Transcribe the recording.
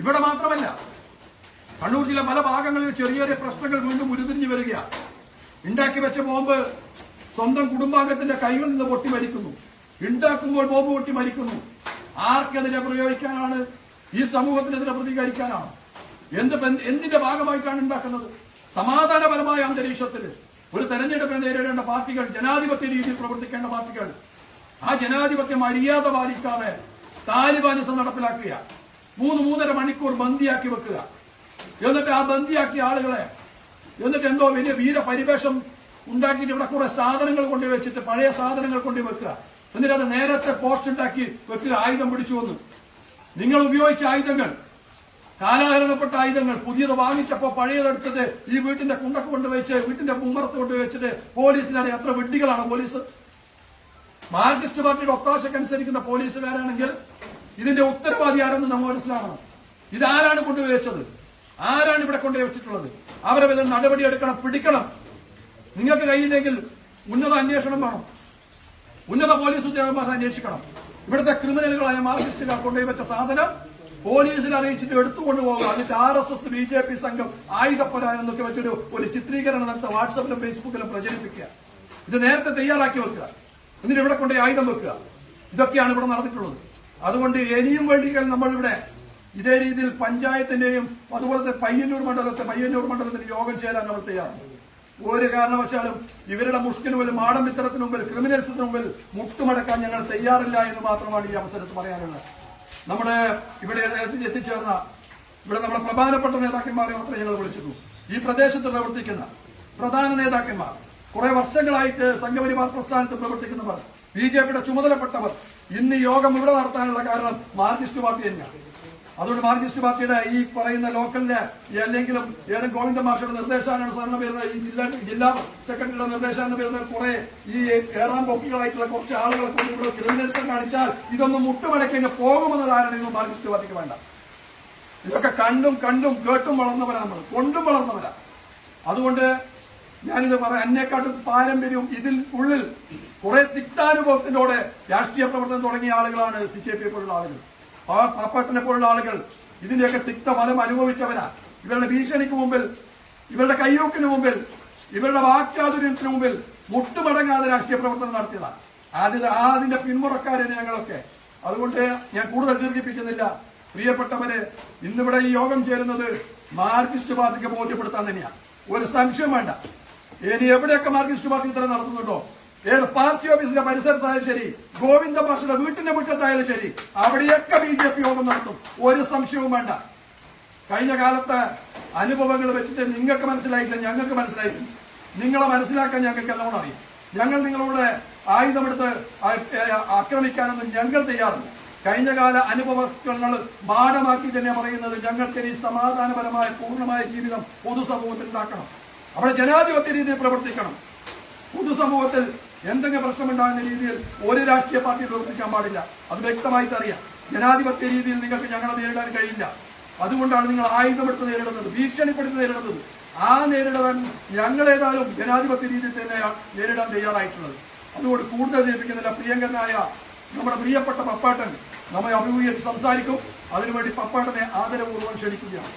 ഇവിടെ മാത്രമല്ല കണ്ണൂർ ജില്ല പല ഭാഗങ്ങളിൽ ചെറിയ ചെറിയ പ്രശ്നങ്ങൾ വീണ്ടും ഉരുതിരിഞ്ഞു വരികയാണ് ഉണ്ടാക്കി വെച്ച ബോംബ് സ്വന്തം കുടുംബാംഗത്തിന്റെ കൈകളിൽ നിന്ന് പൊട്ടി മരിക്കുന്നു. ഉണ്ടാക്കുമ്പോൾ ബോംബ് പൊട്ടി മരിക്കുന്നു. ആർക്കെതിരെ പ്രയോഗിക്കാനാണ്? ഈ സമൂഹത്തിനെതിരെ പ്രതികരിക്കാനാണ്. എന്ത് എന്തിന്റെ ഭാഗമായിട്ടാണ് ഉണ്ടാക്കുന്നത് സമാധാനപരമായ അന്തരീക്ഷത്തിൽ ഒരു തെരഞ്ഞെടുപ്പിനെ നേരിടേണ്ട പാർട്ടികൾ ജനാധിപത്യ രീതിയിൽ പ്രവർത്തിക്കേണ്ട പാർട്ടികൾ ആ ജനാധിപത്യ മര്യാദ പാലിക്കാതെ താലിബാനിസം നടപ്പിലാക്കുക മൂന്ന് മൂന്നര മണിക്കൂർ ബന്ദിയാക്കി വെക്കുക. എന്നിട്ട് ആ ബന്ദിയാക്കിയ ആളുകളെ എന്നിട്ട് എന്തോ വലിയ വീരപരിവേഷം ഉണ്ടാക്കിയിട്ട് ഇവിടെ കുറെ സാധനങ്ങൾ കൊണ്ടു വെച്ചിട്ട് പഴയ സാധനങ്ങൾ കൊണ്ടു വെക്കുക. എന്നിട്ട് അത് നേരത്തെ പോസ്റ്റ് ഉണ്ടാക്കി വെക്കുക. ആയുധം പിടിച്ചു വന്നു നിങ്ങൾ ഉപയോഗിച്ച ആയുധങ്ങൾ കാലാഹരണപ്പെട്ട ആയുധങ്ങൾ പുതിയത് വാങ്ങിച്ചപ്പോ പഴയതെടുത്തത് ഈ വീട്ടിന്റെ കുണ്ടൊക്കെ കൊണ്ടുവച്ച് വീട്ടിന്റെ മുമ്മറത്ത് കൊണ്ടുവച്ചിട്ട് പോലീസിനെ എത്ര വിഡ്ഢികളാണ് പോലീസ്? മാർക്സിസ്റ്റ് പാർട്ടിയുടെ ഒത്താശക്കനുസരിക്കുന്ന പോലീസുകാരാണെങ്കിൽ ഇതിന്റെ ഉത്തരവാദി ആരെന്ന് നമ്മൾ മനസ്സിലാക്കണം ഇതാരാണ് കൊണ്ടുവച്ചത് ആരാണ് ഇവിടെ കൊണ്ടുപോയി വെച്ചിട്ടുള്ളത്? അവരെ വല്ല നടപടി എടുക്കണം പിടിക്കണം. നിങ്ങൾക്ക് കഴിയില്ലെങ്കിൽ ഉന്നത അന്വേഷണം വേണം. ഉന്നത പോലീസ് ഉദ്യോഗന്മാർ അന്വേഷിക്കണം. ഇവിടുത്തെ ക്രിമിനലുകളായ മാർക്സിസ്റ്റുകാർ കൊണ്ടുപോയി വെച്ച സാധനം പോലീസിൽ അറിയിച്ചിട്ട് എടുത്തുകൊണ്ട് പോകുക എന്നിട്ട് R S S B J P സംഘം ആയുധപ്പര എന്നൊക്കെ വെച്ചൊരു ഒരു ചിത്രീകരണം നടത്ത വാട്സപ്പിലും ഫേസ്ബുക്കിലും പ്രചരിപ്പിക്കുക. ഇത് നേരത്തെ തയ്യാറാക്കി വെക്കുക. എന്നിട്ട് ഇവിടെ കൊണ്ടുപോയി ആയുധം വെക്കുക. ഇതൊക്കെയാണ് ഇവിടെ നടന്നിട്ടുള്ളത്. അതുകൊണ്ട് ഇനിയും വേണ്ടികൾ നമ്മളിവിടെ ഇതേ രീതിയിൽ പഞ്ചായത്തിന്റെയും അതുപോലത്തെ പയ്യന്നൂർ മണ്ഡലത്തെ പയ്യന്നൂർ മണ്ഡലത്തിന്റെ യോഗം ചേരാൻ നമ്മൾ തയ്യാറാണ്. ഒരു കാരണവശാലും ഇവരുടെ മുഷ്കിന് മുമ്പിൽ മാടമ്പിത്തരത്തിന് മുമ്പിൽ ക്രിമിനൽസിന് മുമ്പിൽ മുട്ടുമടക്കാൻ ഞങ്ങൾ തയ്യാറില്ല എന്ന് മാത്രമാണ് ഈ അവസരത്തിൽ പറയാനുള്ളത്. നമ്മുടെ ഇവിടെ എത്തി- എത്തിച്ചേർന്ന ഇവിടെ നമ്മുടെ പ്രധാനപ്പെട്ട നേതാക്കന്മാരെ മാത്രമേ ഞങ്ങൾ വിളിച്ചിട്ടുള്ളൂ. ഈ പ്രദേശത്ത് പ്രവർത്തിക്കുന്ന പ്രധാന നേതാക്കന്മാർ കുറെ വർഷങ്ങളായിട്ട് സംഘപരിവാർ പ്രസ്ഥാനത്ത് പ്രവർത്തിക്കുന്നവർ ബി ജെ പിയുടെ ചുമതലപ്പെട്ടവർ ഇന്ന് യോഗം ഇവിടെ നടത്താനുള്ള കാരണം മാർക്സിസ്റ്റ് പാർട്ടി തന്നെയാണ്. അതുകൊണ്ട് മാർക്സിസ്റ്റ് പാർട്ടിയുടെ ഈ പറയുന്ന ലോക്കലിലെ അല്ലെങ്കിലും ഏതും ഗോവിന്ദ മാഷയുടെ നിർദ്ദേശാനുസരണം വരുന്ന ഈ ജില്ലാ ജില്ലാ സെക്രട്ടറിയുടെ നിർദ്ദേശാനുസരണം വരുന്ന കുറെ ഈ ഏറാം പൊക്കികളായിട്ടുള്ള കുറച്ച് ആളുകളെ കൊണ്ട് ഇവിടെ ക്രിമിനൽസം കാണിച്ചാൽ ഇതൊന്നും മുട്ടുമടക്കി പോകുമെന്ന ധാരണ ഇന്നും മാർക്സിസ്റ്റ് പാർട്ടിക്ക് വേണ്ട. ഇതൊക്കെ കണ്ടും കണ്ടും കേട്ടും വളർന്നവരാ നമ്മൾ. കൊണ്ടും വളർന്നവരാ. അതുകൊണ്ട് ഞാനിത് പറയാം എന്നെക്കാട്ടും പാരമ്പര്യവും ഇതിൽ ഉള്ളിൽ കുറെ തിക്താനുഭവത്തിലൂടെ രാഷ്ട്രീയ പ്രവർത്തനം തുടങ്ങിയ ആളുകളാണ് സി കെ പി പോലുള്ള ആളുകൾ. പാപ്പാട്ടനെ പോലുള്ള ആളുകൾ ഇതിന്റെയൊക്കെ തിക്തഫലം അനുഭവിച്ചവരാ. ഇവരുടെ ഭീഷണിക്ക് മുമ്പിൽ ഇവരുടെ കയ്യൂക്കിന് മുമ്പിൽ ഇവരുടെ വാക്യാതുര്യത്തിന് മുമ്പിൽ മുട്ടുമടങ്ങാതെ രാഷ്ട്രീയ പ്രവർത്തനം നടത്തിയതാണ് ആദ്യത്തെ ആ അതിന്റെ പിന്മുറക്കാരാണ് ഞങ്ങളൊക്കെ. അതുകൊണ്ട് ഞാൻ കൂടുതൽ ദീർഘിപ്പിക്കുന്നില്ല. പ്രിയപ്പെട്ടവരെ ഇന്നിവിടെ ഈ യോഗം ചേരുന്നത് മാർക്സിസ്റ്റ് പാർട്ടിക്ക് ബോധ്യപ്പെടുത്താൻ തന്നെയാണ് ഒരു സംശയം വേണ്ട. ഇനി എവിടെയൊക്കെ മാർക്സിസ്റ്റ് പാർട്ടി ഇത്ര നടത്തുന്നുണ്ടോ? ഏത് പാർട്ടി ഓഫീസിന്റെ പരിസരത്തായാലും ശരി ഗോവിന്ദ മാഷയുടെ വീട്ടിന്റെ മുറ്റത്തായാലും ശരി അവിടെയൊക്കെ ബി ജെ പി യോഗം നടത്തും. ഒരു സംശയവും വേണ്ട. കഴിഞ്ഞ കാലത്തെ അനുഭവങ്ങൾ വെച്ചിട്ട് നിങ്ങൾക്ക് മനസ്സിലായില്ല ഞങ്ങൾക്ക് മനസ്സിലായില്ല നിങ്ങളെ മനസ്സിലാക്കാൻ ഞങ്ങൾക്ക് എല്ലാം അറിയാം. ഞങ്ങൾ നിങ്ങളോട് ആയുധമെടുത്ത് ആക്രമിക്കാനൊന്നും ഞങ്ങൾ തയ്യാറില്ല. കഴിഞ്ഞ കാല അനുഭവങ്ങൾ പാഠമാക്കി തന്നെ പറയുന്നത്. ഞങ്ങൾക്ക് ഇനി സമാധാനപരമായ പൂർണമായ ജീവിതം പൊതുസമൂഹത്തിൽ ഉണ്ടാക്കണം. അവിടെ ജനാധിപത്യ രീതിയിൽ പ്രവർത്തിക്കണം. പൊതുസമൂഹത്തിൽ എന്തെങ്കിലും പ്രശ്നമുണ്ടാകുന്ന രീതിയിൽ ഒരു രാഷ്ട്രീയ പാർട്ടി പ്രവർത്തിക്കാൻ പാടില്ല. അത് വ്യക്തമായിട്ട് അറിയാം ജനാധിപത്യ രീതിയിൽ നിങ്ങൾക്ക് ഞങ്ങളെ നേരിടാൻ കഴിയില്ല. അതുകൊണ്ടാണ് നിങ്ങൾ ആയുധമെടുത്ത് നേരിടുന്നത് ഭീഷണിപ്പെടുത്തി നേരിടുന്നത്. ആ നേരിടാൻ ഞങ്ങളേതായാലും ജനാധിപത്യ രീതിയിൽ തന്നെയാണ് നേരിടാൻ തയ്യാറായിട്ടുള്ളത്. അതുകൊണ്ട് കൂടുതൽ ജയിപ്പിക്കുന്നില്ല. പ്രിയങ്കരനായ നമ്മുടെ പ്രിയപ്പെട്ട പപ്പാട്ടൻ നമ്മെ അഭിമുഖീകരിച്ച് സംസാരിക്കും. അതിനുവേണ്ടി പപ്പാട്ടനെ ആദരപൂർവം ക്ഷണിക്കുകയാണ്.